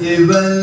இவன்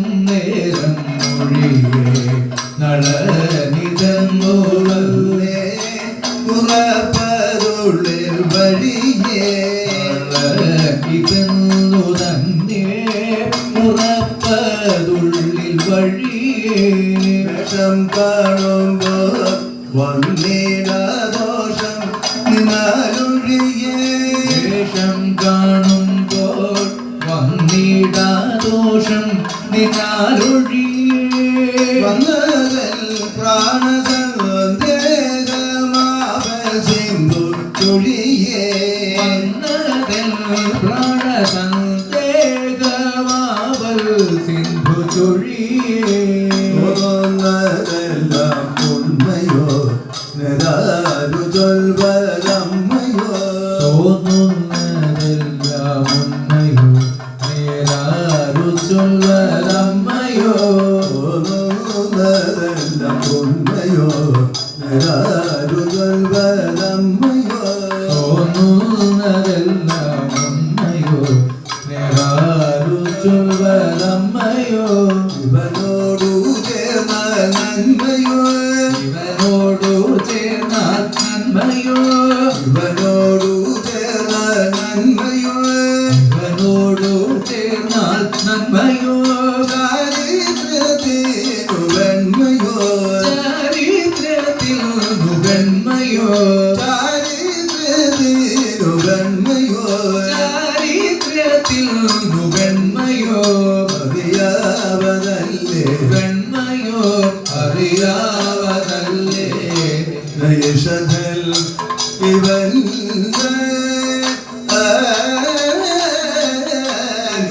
വേഷം കാണുമ്പോൾ വന്നിടാദോഷം നിന്നാലൊഴിയേ. വന്നതൽ പ്രാണസന്ദേഹമാവൽ സിന്ധു ചൊഴിയേ വന്നതൽ പ്രാണസന്ദേഹമാവൽ സിന്ധു ചൊഴിയേ വന്നതെല്ലാം ഉണ്മയോ നിരാരു ചൊൽവരമ്മയോ ഉണ്മയോ നിരാരു ചൊൽവരമ്മയോ തോന്നുന്നതെല്ലാം ഉണ്മയോ നേരാരു ചൊല്ലരമ്മയോ ഇവനോടു ചേർന്ന നന്മയോ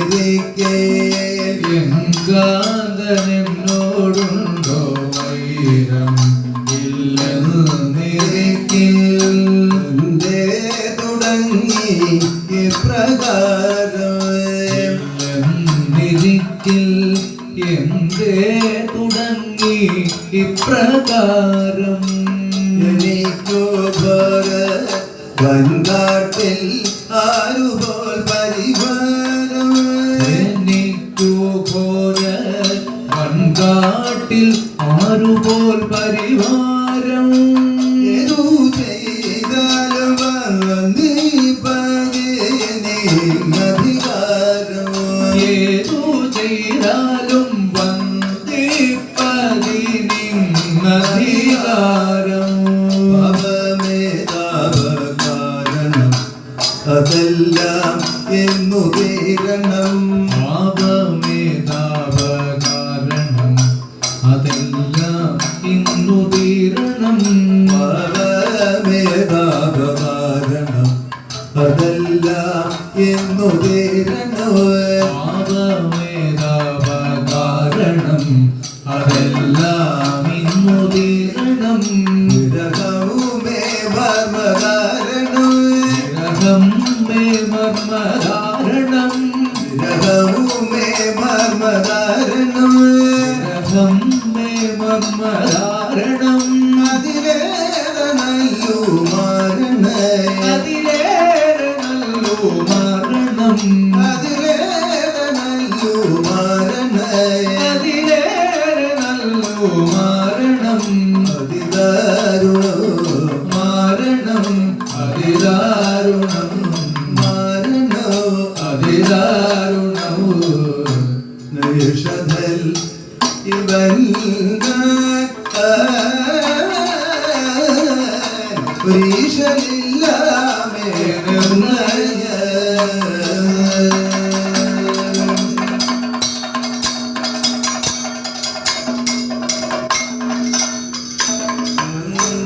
ഇല്ലെന്നിരിക്കേ എങ്കാന്തനെന്നോടുണ്ടോ വൈരം? ഇല്ലെന്നിരിക്കിൽ എന്തേ തുടങ്ങി ഇപ്രകാരം ഇല്ലെന്നിരിക്കിൽ എന്തേ തുടങ്ങി ഇപ്രകാരം. എനിക്കു ഭര വൻകാട്ടേ കാട്ടിൽ ആരുപോൽ പരിവാരം കൺകാട്ടിൽ ആരുപോൽ പരിവാരം ഇന്നു തീരണം പാപമേതാപകാരണം അതല്ല എന്നു തീരണം അതെല്ലാം മേ മർമ്മധാരണം അതിലേറെ നല്ലു മാരണേ. അതിലേറെ നല്ലു മരണം. അതിലേറെ നല്ലു മാരണേ. അതിലേറെ നല്ലു മരണം. അതിദാരുണം മരണം. അതിദാരുണം മാരണോ. അതിദാരുണവും നിഷധൽ ഇവൻ இல்ல